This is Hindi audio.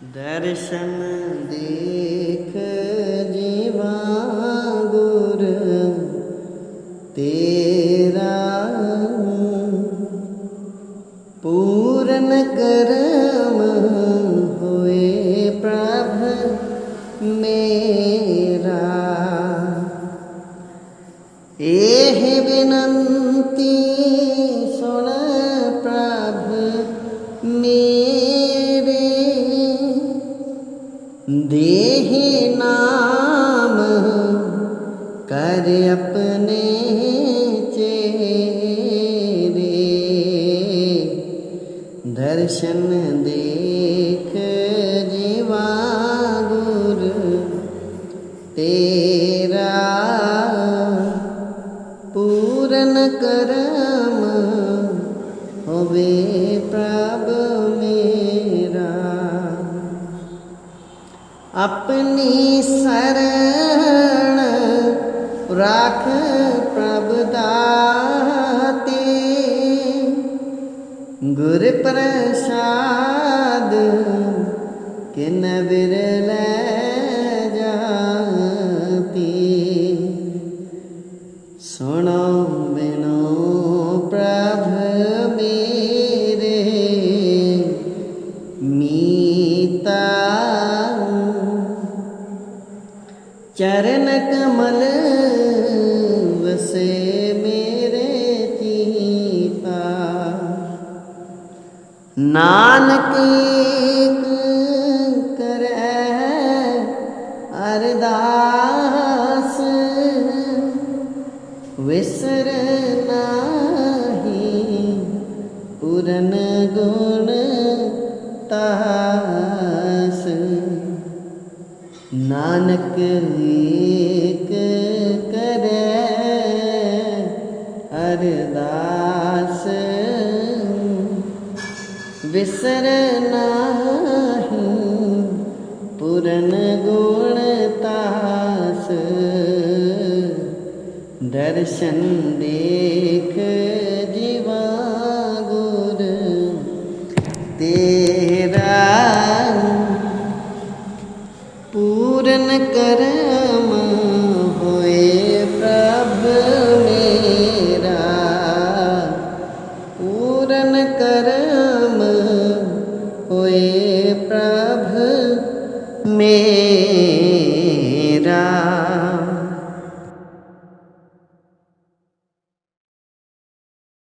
दर्शन देख जीवा गुर तेरा पूर्ण कर्म हुए प्रभ मेरा। एह विनंती ही नाम कर अपने चेरे दर्शन देख जीवागुर तेरा पूरन कर अपनी शरण राख प्रभुदाते गुर प्रसाद किन बिरल जाती। सुनो बिनो चरण कमल वसे मेरे पा नानक कर अरदास विसरना ही पूरन गुण ता नानक एक करे अरदास विसरना पूरन गुणतास दर्शन देख जीवा गुर तेरे करम हुए प्रभ मेरा। पूरन करम होए प्रभ मेरा।